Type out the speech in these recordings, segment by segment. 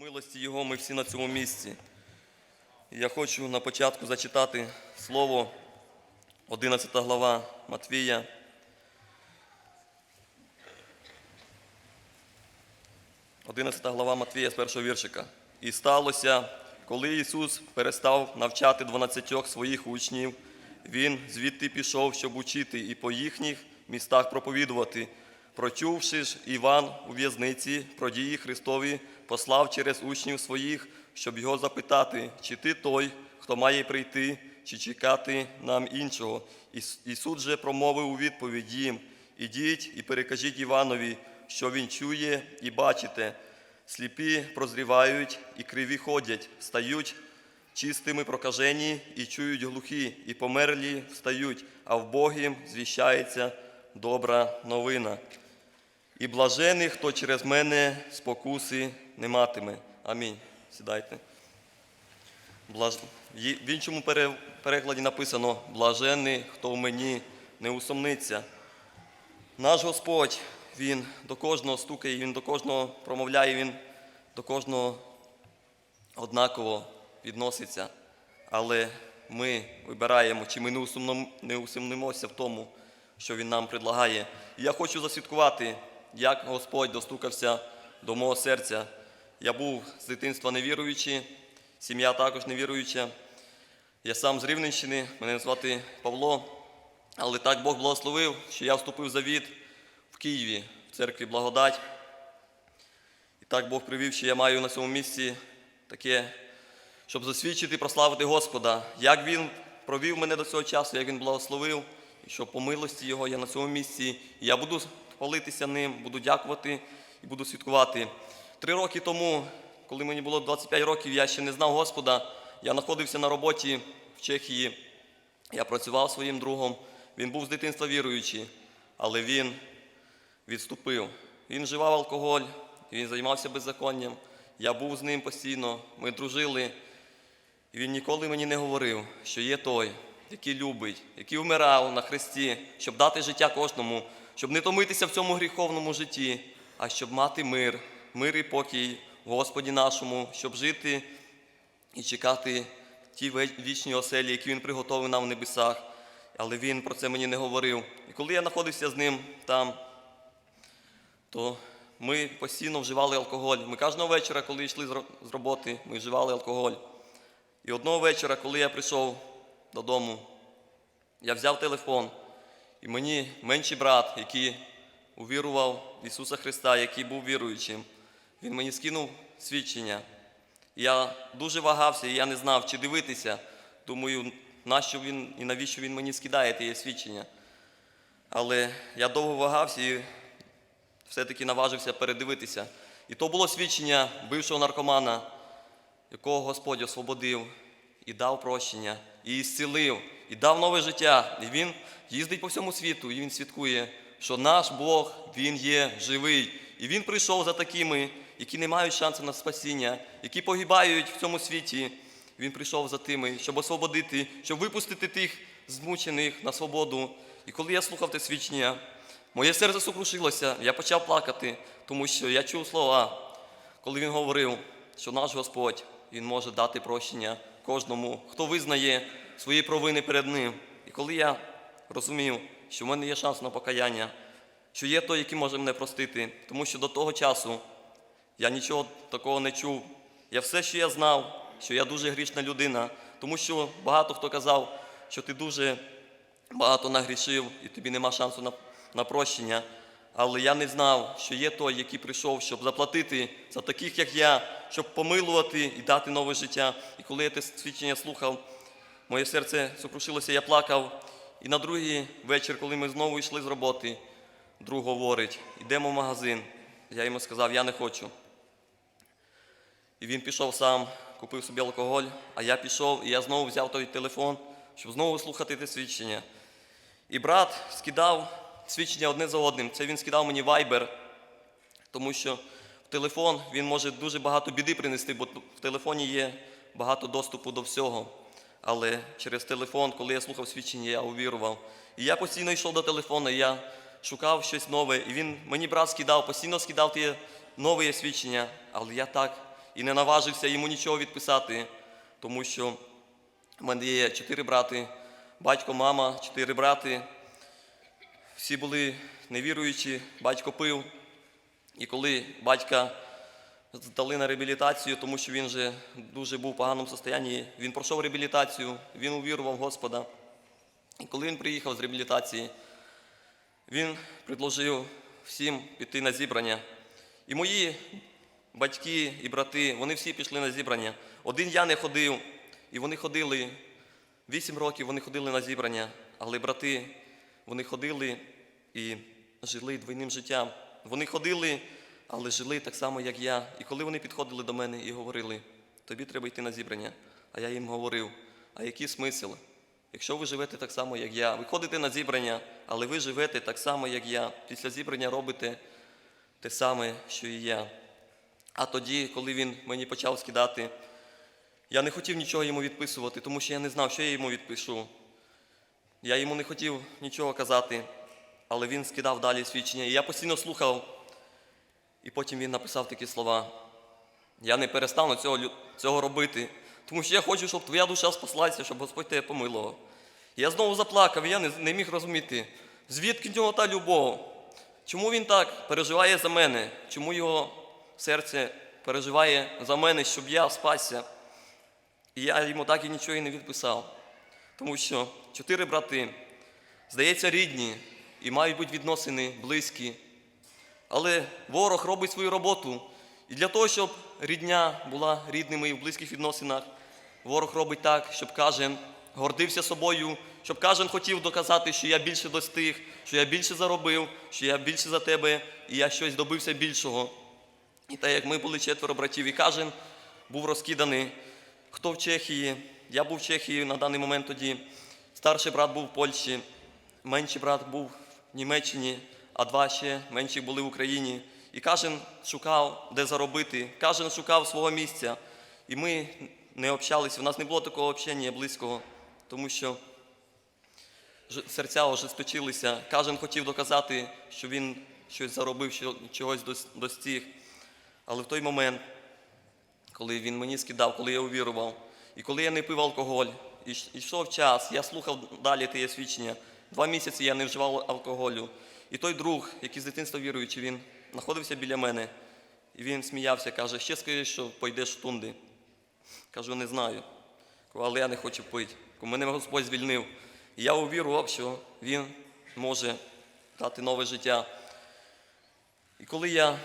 милості Його ми всі на цьому місці. Я хочу на початку зачитати слово 11 глава Матвія. Одинадцята глава Матвія з першого віршика. І сталося, коли Ісус перестав навчати дванадцятьох своїх учнів, Він звідти пішов, щоб учити, і по їхніх містах проповідувати. Прочувши ж Іван у в'язниці про дії Христові, послав через учнів своїх, щоб його запитати, чи ти той, хто має прийти, чи чекати нам іншого. Іс- Ісус же промовив у відповідь їм: Ідіть і перекажіть Іванові, що він чує і бачите. Сліпі прозрівають і криві ходять, стають чистими прокажені і чують глухі, і померлі встають, а в Богім звіщається добра новина. І блажений, хто через мене спокуси не матиме. Амінь. Сідайте. Блаж... В іншому перекладі написано блажений, хто в мені не усомниться. Наш Господь, Він до кожного стукає, Він до кожного промовляє, Він до кожного однаково відноситься. Але ми вибираємо, чи ми не усумнимося в тому, що Він нам предлагає. І я хочу засвідкувати, як Господь достукався до мого серця. Я був з дитинства невіруючий, сім'я також невіруюча. Я сам з Рівненщини, мене звати Павло, але так Бог благословив, що я вступив в завіт в Києві, в церкві Благодать. І так Бог привів, що я маю на цьому місці таке, щоб засвідчити прославити Господа, як Він провів мене до цього часу, як Він благословив, і що по милості Його я на цьому місці. І я буду хвалитися ним, буду дякувати і буду святкувати. Три роки тому, коли мені було 25 років, я ще не знав Господа. Я знаходився на роботі в Чехії. Я працював своїм другом. Він був з дитинства віруючий, але він відступив. Він вживав алкоголь, він займався беззаконням. Я був з ним постійно, ми дружили. І він ніколи мені не говорив, що є той, який любить, який вмирав на хресті, щоб дати життя кожному, щоб не томитися в цьому гріховному житті, а щоб мати мир, мир і покій Господі нашому, щоб жити і чекати ті вічні оселі, які він приготовив нам в небесах. Але він про це мені не говорив. І коли я знаходився з ним там, то ми постійно вживали алкоголь. Ми кожного вечора, коли йшли з роботи, ми вживали алкоголь. І одного вечора, коли я прийшов додому, я взяв телефон, і мені менший брат, який увірував в Ісуса Христа, який був віруючим, він мені скинув свідчення. Я дуже вагався, і я не знав, чи дивитися. Думаю, нащо він і навіщо він мені скидає те свідчення. Але я довго вагався і все-таки наважився передивитися. І то було свідчення бившого наркомана, якого Господь освободив і дав прощення, і зцілив, і дав нове життя. І він їздить по всьому світу, і він свідкує, що наш Бог, Він є живий. І він прийшов за такими, які не мають шансу на спасіння, які погибають в цьому світі. Він прийшов за тими, щоб освободити, щоб випустити тих змучених на свободу. І коли я слухав те свідчення, моє серце сокрушилося, я почав плакати, тому що я чув слова, коли він говорив, що наш Господь Він може дати прощення кожному, хто визнає свої провини перед Ним. І коли я розумів, що в мене є шанс на покаяння, що є той, який може мене простити, тому що до того часу я нічого такого не чув. Я все, що я знав, що я дуже грішна людина, тому що багато хто казав, що ти дуже багато нагрішив і тобі нема шансу на, на прощення. Але я не знав, що є той, який прийшов, щоб заплатити за таких, як я, щоб помилувати і дати нове життя. І коли я те свідчення слухав, моє серце сокрушилося, я плакав. І на другий вечір, коли ми знову йшли з роботи, друг говорить, йдемо в магазин. Я йому сказав, я не хочу. І він пішов сам, купив собі алкоголь, а я пішов, і я знову взяв той телефон, щоб знову слухати те свідчення. І брат скидав свідчення одне за одним. Це він скидав мені вайбер, тому що в телефон він може дуже багато біди принести, бо в телефоні є багато доступу до всього. Але через телефон, коли я слухав свідчення, я увірував. І я постійно йшов до телефону, і я шукав щось нове. І він мені брат скидав, постійно скидав ті нові свідчення. Але я так і не наважився йому нічого відписати, тому що в мене є чотири брати, батько, мама, чотири брати. Всі були невіруючі, батько пив. І коли батька здали на реабілітацію, тому що він вже дуже був в поганому стані, він пройшов реабілітацію, він увірував Господа. І коли він приїхав з реабілітації, він предложив всім піти на зібрання. І мої батьки і брати, вони всі пішли на зібрання. Один я не ходив, і вони ходили. Вісім років вони ходили на зібрання, але брати, вони ходили і жили двойним життям. Вони ходили, але жили так само, як я. І коли вони підходили до мене і говорили, тобі треба йти на зібрання. А я їм говорив, а який смисл? Якщо ви живете так само, як я, ви ходите на зібрання, але ви живете так само, як я. Після зібрання робите те саме, що і я. А тоді, коли він мені почав скидати, я не хотів нічого йому відписувати, тому що я не знав, що я йому відпишу. Я йому не хотів нічого казати, але він скидав далі свідчення. І я постійно слухав. І потім він написав такі слова. Я не перестану цього, цього робити, тому що я хочу, щоб твоя душа спаслася, щоб Господь тебе помилував. Я знову заплакав, і я не, не міг розуміти, звідки в нього та любов. Чому він так переживає за мене? Чому його серце переживає за мене, щоб я спасся? І я йому так і нічого і не відписав. Тому що чотири брати, здається, рідні і мають бути відносини близькі. Але ворог робить свою роботу. І для того, щоб рідня була рідними і в близьких відносинах, ворог робить так, щоб кожен гордився собою, щоб кожен хотів доказати, що я більше достиг, що я більше заробив, що я більше за тебе, і я щось добився більшого. І так як ми були четверо братів, і кожен був розкиданий, хто в Чехії, я був в Чехії на даний момент тоді, старший брат був в Польщі, менший брат був в Німеччині, а два ще менші були в Україні. І кожен шукав, де заробити, кожен шукав свого місця. І ми не общалися, у нас не було такого общення близького, тому що серця ожесточилися. Кожен хотів доказати, що він щось заробив, що чогось дос- достиг. Але в той момент, коли він мені скидав, коли я увірував, і коли я не пив алкоголь, і йшов час, я слухав далі те свідчення. Два місяці я не вживав алкоголю. І той друг, який з дитинства віруючий, він знаходився біля мене, і він сміявся, каже, ще скажи, що пойдеш в тунди. Кажу, не знаю. Але я не хочу пити. Мене Господь звільнив. І я увірував, що Він може дати нове життя. І коли я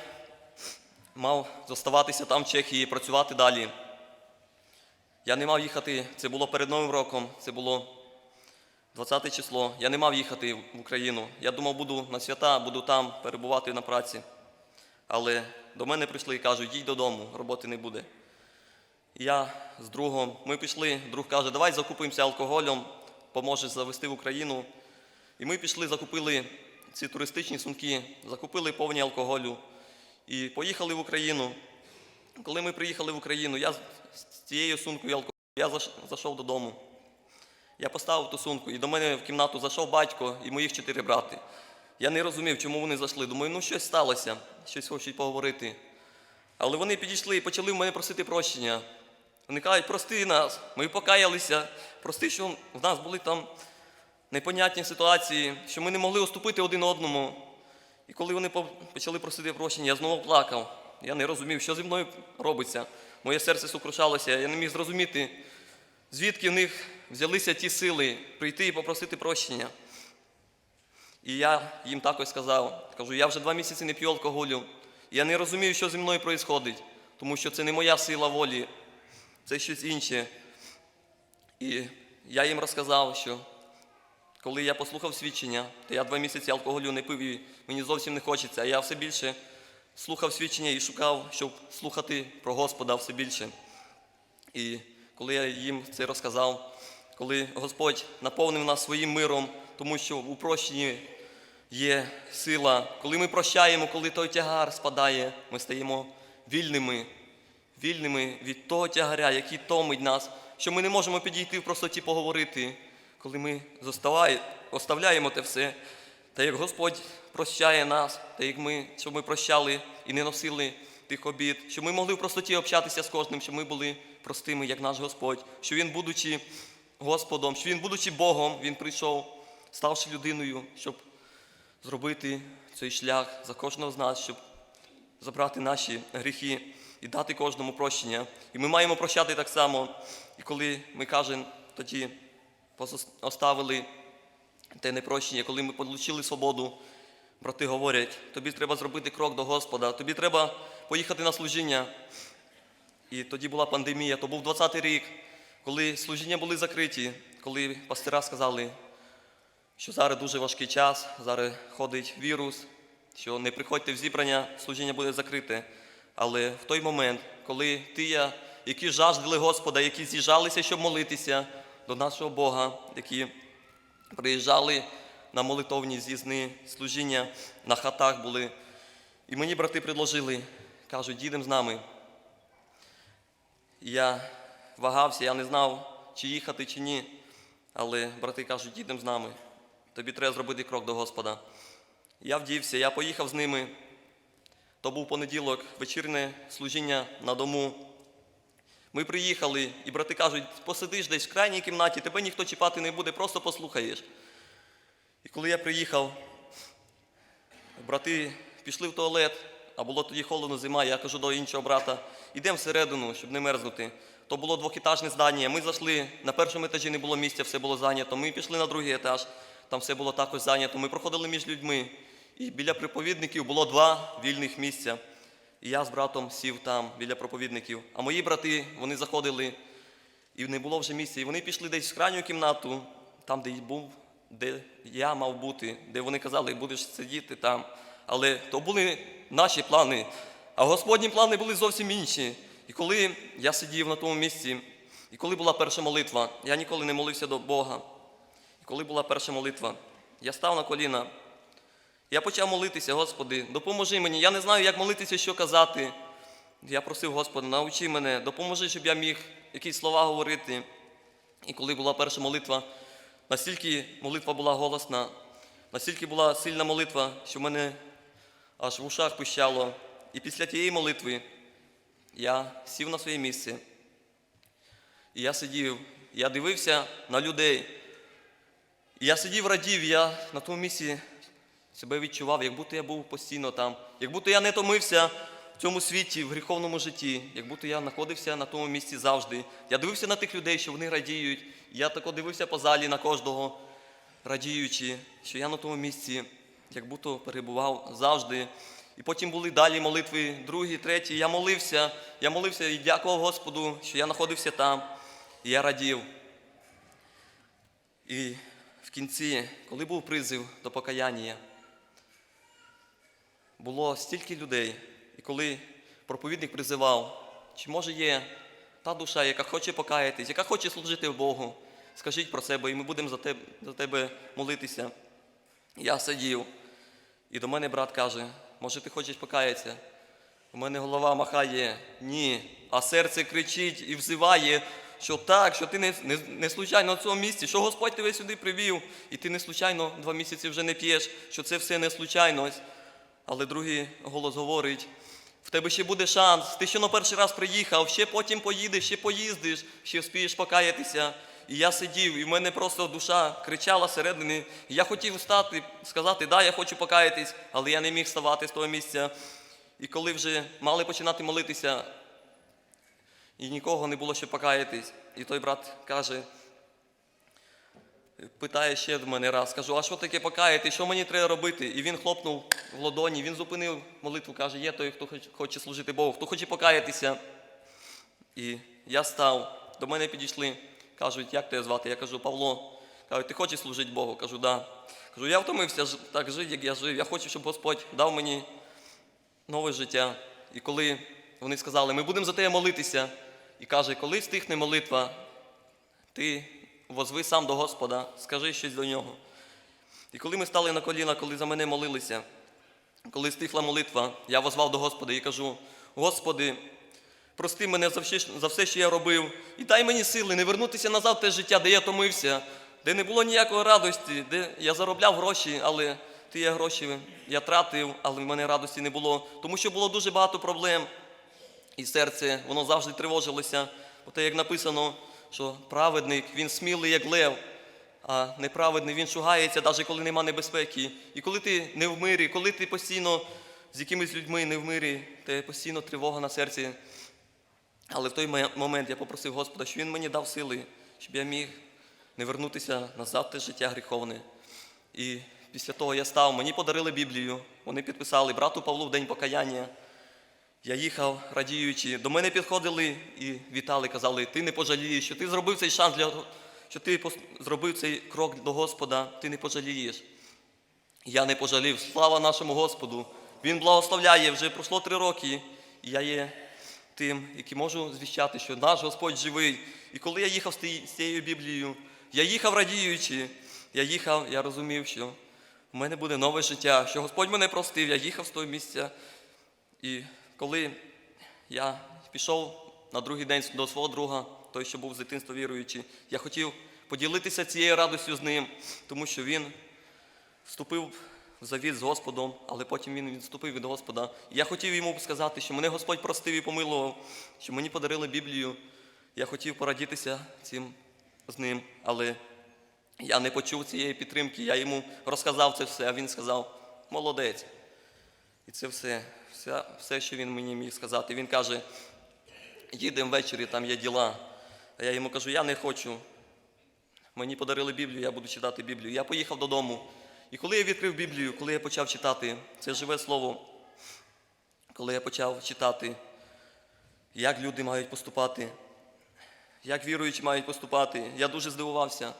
мав зоставатися там в Чехії, працювати далі, я не мав їхати, це було перед Новим роком, це було 20 число. Я не мав їхати в Україну. Я думав, буду на свята, буду там перебувати на праці. Але до мене прийшли і кажуть, їдь додому, роботи не буде. Я з другом, ми пішли, друг каже, давай закупимося алкоголем, поможеш завести в Україну. І ми пішли, закупили ці туристичні сумки, закупили повні алкоголю і поїхали в Україну. Коли ми приїхали в Україну, я з цією сумкою алкоголю я зайшов додому. Я поставив ту сумку, і до мене в кімнату зайшов батько і моїх чотири брати. Я не розумів, чому вони зайшли. Думаю, ну щось сталося, щось хочуть поговорити. Але вони підійшли і почали в мене просити прощення. Вони кажуть, прости нас, ми покаялися, прости, що в нас були там непонятні ситуації, що ми не могли уступити один одному. І коли вони почали просити прощення, я знову плакав. Я не розумів, що зі мною робиться. Моє серце сукрушалося, я не міг зрозуміти, звідки в них взялися ті сили прийти і попросити прощення. І я їм також сказав, кажу, я вже два місяці не п'ю алкоголю. І я не розумію, що зі мною відбувається, тому що це не моя сила волі, це щось інше. І я їм розказав, що коли я послухав свідчення, то я два місяці алкоголю не пив і мені зовсім не хочеться. А я все більше слухав свідчення і шукав, щоб слухати про Господа все більше. І коли я їм це розказав, коли Господь наповнив нас своїм миром, тому що у прощенні є сила, коли ми прощаємо, коли той тягар спадає, ми стаємо вільними, вільними від того тягаря, який томить нас, що ми не можемо підійти в простоті поговорити, коли ми оставляємо те все, та як Господь прощає нас, та як ми, щоб ми прощали і не носили тих обід, щоб ми могли в простоті общатися з кожним, щоб ми були простими, як наш Господь, що Він, будучи Господом, що Він, будучи Богом, Він прийшов, ставши людиною, щоб зробити цей шлях за кожного з нас, щоб забрати наші гріхи і дати кожному прощення. І ми маємо прощати так само. І коли ми кажемо, тоді оставили те непрощення, коли ми отримали свободу, брати говорять, тобі треба зробити крок до Господа, тобі треба поїхати на служіння. І тоді була пандемія, то був 20-й рік, коли служіння були закриті, коли пастира сказали, що зараз дуже важкий час, зараз ходить вірус, що не приходьте в зібрання, служіння буде закрите. Але в той момент, коли ті, я, які жаждали Господа, які з'їжджалися, щоб молитися до нашого Бога, які приїжджали на молитовні з'їзни, служіння на хатах були. І мені брати предложили, кажуть, їдемо з нами. Я вагався, я не знав, чи їхати, чи ні. Але брати кажуть, їдемо з нами. Тобі треба зробити крок до Господа. Я вдівся, я поїхав з ними. То був понеділок, вечірне служіння на дому. Ми приїхали, і брати кажуть, посидиш десь в крайній кімнаті, тебе ніхто чіпати не буде, просто послухаєш. І коли я приїхав, брати пішли в туалет, а було тоді холодно зима, я кажу до іншого брата, ідемо всередину, щоб не мерзнути. То було двохетажне здання. Ми зайшли, на першому етажі не було місця, все було зайнято. Ми пішли на другий етаж, там все було також зайнято. Ми проходили між людьми. І біля проповідників було два вільних місця. І я з братом сів там, біля проповідників. А мої брати, вони заходили, і не було вже місця. І вони пішли десь в крайню кімнату, там, де був, де я мав бути, де вони казали, будеш сидіти там. Але то були наші плани, а Господні плани були зовсім інші. І коли я сидів на тому місці, і коли була перша молитва, я ніколи не молився до Бога. І коли була перша молитва, я став на коліна. Я почав молитися, Господи, допоможи мені. Я не знаю, як молитися, що казати. Я просив Господа, научи мене, допоможи, щоб я міг якісь слова говорити. І коли була перша молитва, настільки молитва була голосна, настільки була сильна молитва, що в мене аж в ушах пищало. І після тієї молитви я сів на своє місце. І я сидів, я дивився на людей. І я сидів, радів, я на тому місці себе відчував, як будто я був постійно там, як будто я не томився в цьому світі, в гріховному житті, як будто я знаходився на тому місці завжди. Я дивився на тих людей, що вони радіють. Я тако дивився по залі на кожного, радіючи, що я на тому місці, як будто перебував завжди. І потім були далі молитви, другі, треті. Я молився, я молився і дякував Господу, що я знаходився там, і я радів. І в кінці, коли був призив до покаяння, було стільки людей, і коли проповідник призивав, чи може є та душа, яка хоче покаятись, яка хоче служити Богу, скажіть про себе, і ми будемо за тебе, за тебе молитися. Я сидів, і до мене брат каже, може ти хочеш покаятися? У мене голова махає ні, а серце кричить і взиває, що так, що ти не, не, не случайно в цьому місці, що Господь тебе сюди привів, і ти не случайно два місяці вже не п'єш, що це все не случайність. Але другий голос говорить: в тебе ще буде шанс, ти ще на перший раз приїхав, ще потім поїдеш, ще поїздиш, ще вспієш покаятися. І я сидів, і в мене просто душа кричала всередині. І я хотів встати, сказати, да, я хочу покаятись, але я не міг вставати з того місця. І коли вже мали починати молитися, і нікого не було ще покаятись, і той брат каже, питає ще до мене раз, кажу, а що таке покаяти, що мені треба робити? І він хлопнув в ладоні, він зупинив молитву, каже, є той, хто хоче служити Богу, хто хоче покаятися. І я став, до мене підійшли, кажуть, як тебе звати? Я кажу, Павло. Кажуть, ти хочеш служити Богу? Кажу, да. Кажу, я втомився так жити, як я жив. Я хочу, щоб Господь дав мені нове життя. І коли вони сказали, ми будемо за тебе молитися, і каже, коли стихне молитва, ти возви сам до Господа, скажи щось до нього. І коли ми стали на коліна, коли за мене молилися, коли стихла молитва, я возвав до Господа і кажу: Господи, прости мене за все, за все, що я робив, і дай мені сили не вернутися назад в те життя, де я томився, де не було ніякої радості, де я заробляв гроші, але ті гроші я тратив, але в мене радості не було, тому що було дуже багато проблем. І серце воно завжди тривожилося. Бо те, як написано, що праведник він смілий, як лев, а неправедний він шугається, навіть коли нема небезпеки. І коли ти не в мирі, коли ти постійно з якимись людьми не в мирі, те постійно тривога на серці. Але в той момент я попросив Господа, щоб Він мені дав сили, щоб я міг не вернутися назад те життя гріховне. І після того я став, мені подарили Біблію, вони підписали брату Павлу в день покаяння. Я їхав, радіючи. До мене підходили і вітали, казали, ти не пожалієш, що ти зробив цей шанс для що ти зробив цей крок до Господа, ти не пожалієш. Я не пожалів. Слава нашому Господу. Він благословляє, вже пройшло три роки, і я є тим, який можу звіщати, що наш Господь живий. І коли я їхав з цією Біблією, я їхав радіючи, я їхав, я розумів, що в мене буде нове життя, що Господь мене простив, я їхав з того місця. І коли я пішов на другий день до свого друга, той, що був з дитинства віруючий, я хотів поділитися цією радістю з ним, тому що він вступив завіт з Господом, але потім він відступив від Господа. Я хотів йому сказати, що мене Господь простив і помилував, що мені подарили Біблію. Я хотів порадітися цим з ним, але я не почув цієї підтримки. Я йому розказав це все, а він сказав: молодець. І це все, все, все, що він мені міг сказати. Він каже, їдемо ввечері, там є діла. А я йому кажу, я не хочу. Мені подарили Біблію, я буду читати Біблію. Я поїхав додому. І коли я відкрив Біблію, коли я почав читати це живе слово, коли я почав читати, як люди мають поступати, як віруючі мають поступати, я дуже здивувався.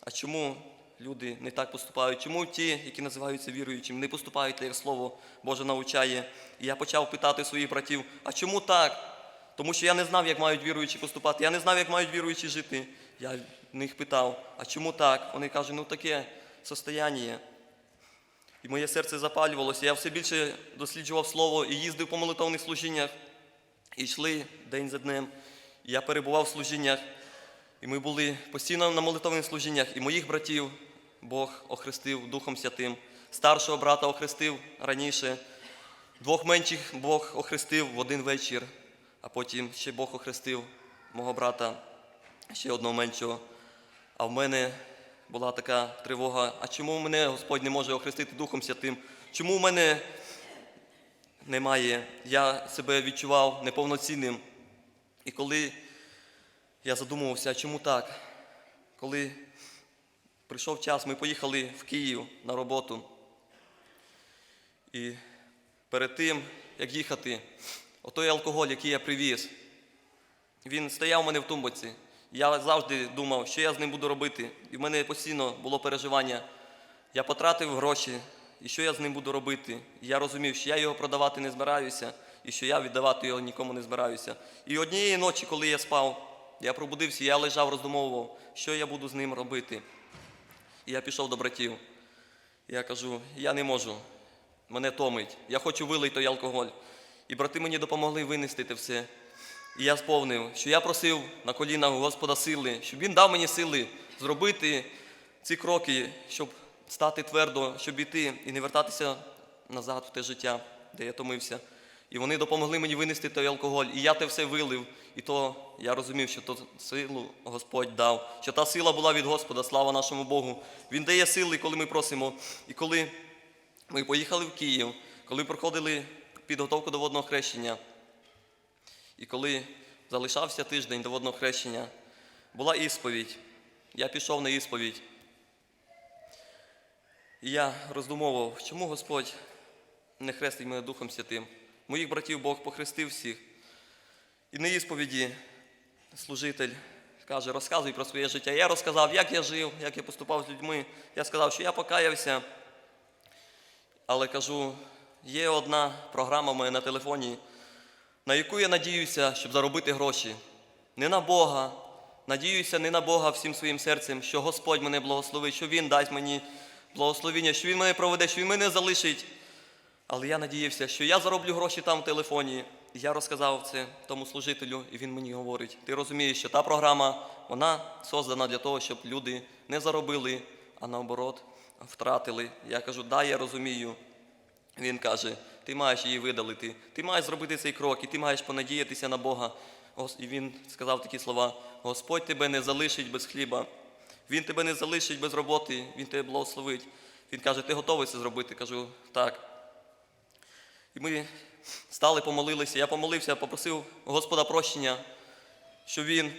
А чому люди не так поступають? Чому ті, які називаються віруючими, не поступають так, як Слово Боже навчає? І я почав питати своїх братів, а чому так? Тому що я не знав, як мають віруючі поступати, я не знав, як мають віруючі жити. Я в них питав, а чому так? Вони кажуть, ну таке состояння. І моє серце запалювалося. Я все більше досліджував слово і їздив по молитовних служіннях. І йшли день за днем. І я перебував в служіннях. І ми були постійно на молитовних служіннях. І моїх братів Бог охрестив Духом Святим. Старшого брата охрестив раніше. Двох менших Бог охрестив в один вечір, а потім ще Бог охрестив мого брата, ще одного меншого. А в мене була така тривога, а чому мене Господь не може охрестити Духом Святим? Чому в мене немає? Я себе відчував неповноцінним. І коли я задумувався, чому так? Коли прийшов час, ми поїхали в Київ на роботу. І перед тим, як їхати, отой алкоголь, який я привіз, він стояв у мене в тумбоці. Я завжди думав, що я з ним буду робити. І в мене постійно було переживання. Я потратив гроші, і що я з ним буду робити. І я розумів, що я його продавати не збираюся, і що я віддавати його нікому не збираюся. І однієї ночі, коли я спав, я пробудився, я лежав, роздумовував, що я буду з ним робити. І я пішов до братів. Я кажу, я не можу, мене томить, я хочу вилити той алкоголь. І брати мені допомогли винести те все. І я сповнив, що я просив на колінах Господа сили, щоб Він дав мені сили зробити ці кроки, щоб стати твердо, щоб іти і не вертатися назад в те життя, де я томився. І вони допомогли мені винести той алкоголь. І я те все вилив. І то я розумів, що то силу Господь дав, що та сила була від Господа, слава нашому Богу. Він дає сили, коли ми просимо. І коли ми поїхали в Київ, коли проходили підготовку до водного хрещення, і коли залишався тиждень до водного хрещення, була ісповідь. Я пішов на ісповідь. І я роздумовував, чому Господь не хрестить мене Духом Святим. Моїх братів Бог похрестив всіх. І на ісповіді служитель каже, розказуй про своє життя. Я розказав, як я жив, як я поступав з людьми. Я сказав, що я покаявся. Але кажу, є одна програма в мене на телефоні, на яку я надіюся, щоб заробити гроші. Не на Бога. Надіюся не на Бога всім своїм серцем, що Господь мене благословить, що Він дасть мені благословіння, що Він мене проведе, що Він мене залишить. Але я надіявся, що я зароблю гроші там в телефоні. Я розказав це тому служителю, і він мені говорить: ти розумієш, що та програма вона создана для того, щоб люди не заробили, а наоборот, втратили. Я кажу, да, я розумію. Він каже: ти маєш її видалити, ти маєш зробити цей крок, і ти маєш понадіятися на Бога. І він сказав такі слова: Господь тебе не залишить без хліба, Він тебе не залишить без роботи, Він тебе благословить. Він каже, ти готовий це зробити? Кажу, так. І ми стали, помолилися. Я помолився, попросив Господа прощення, що Він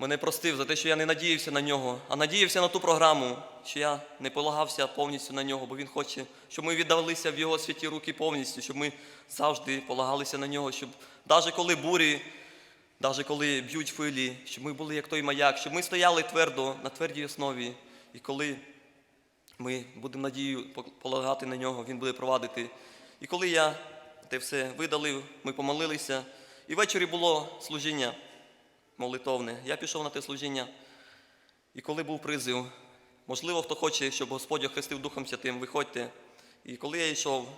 мене простив за те, що я не надіявся на нього, а надіявся на ту програму, що я не полагався повністю на нього, бо він хоче, щоб ми віддалися в його святі руки повністю, щоб ми завжди полагалися на нього, щоб навіть коли бурі, навіть коли б'ють хвилі, щоб ми були як той маяк, щоб ми стояли твердо на твердій основі. І коли ми будемо надію полагати на нього, він буде провадити. І коли я те все видалив, ми помолилися, і ввечері було служіння молитовне. Я пішов на те служіння. І коли був призив, можливо, хто хоче, щоб Господь охрестив Духом Святим, виходьте. І коли я йшов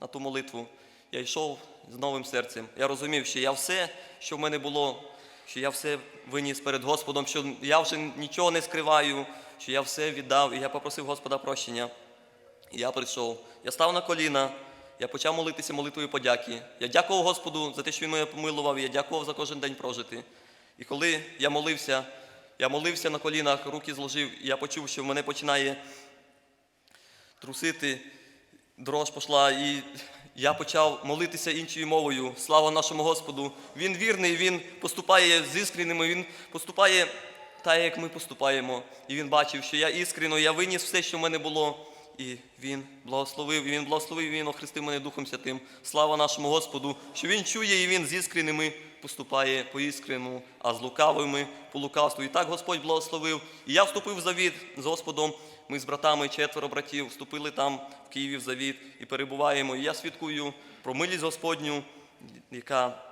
на ту молитву, я йшов з новим серцем. Я розумів, що я все, що в мене було, що я все виніс перед Господом, що я вже нічого не скриваю, що я все віддав, і я попросив Господа прощення. І я прийшов, я став на коліна, я почав молитися молитвою подяки. Я дякував Господу за те, що Він мене помилував, я дякував за кожен день прожити. І коли я молився, я молився на колінах, руки зложив, і я почув, що в мене починає трусити, дрож пішла, і я почав молитися іншою мовою. Слава нашому Господу! Він вірний, він поступає з іскренними, він поступає так, як ми поступаємо. І він бачив, що я іскрено, я виніс все, що в мене було. І він благословив, і він благословив, і він охрестив мене Духом Святим. Слава нашому Господу, що він чує, і він з іскренними поступає по іскреному, а з лукавими по лукавству. І так Господь благословив. І я вступив в завіт з Господом. Ми з братами, четверо братів, вступили там в Києві в завіт і перебуваємо. І я свідкую про милість Господню, яка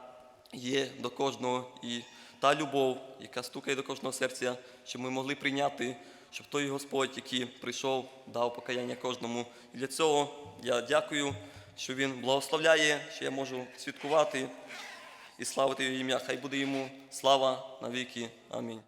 є до кожного, і та любов, яка стукає до кожного серця, щоб ми могли прийняти, щоб той Господь, який прийшов, дав покаяння кожному. І для цього я дякую, що Він благословляє, що я можу святкувати і славити його ім'я. Хай буде йому слава навіки. Амінь.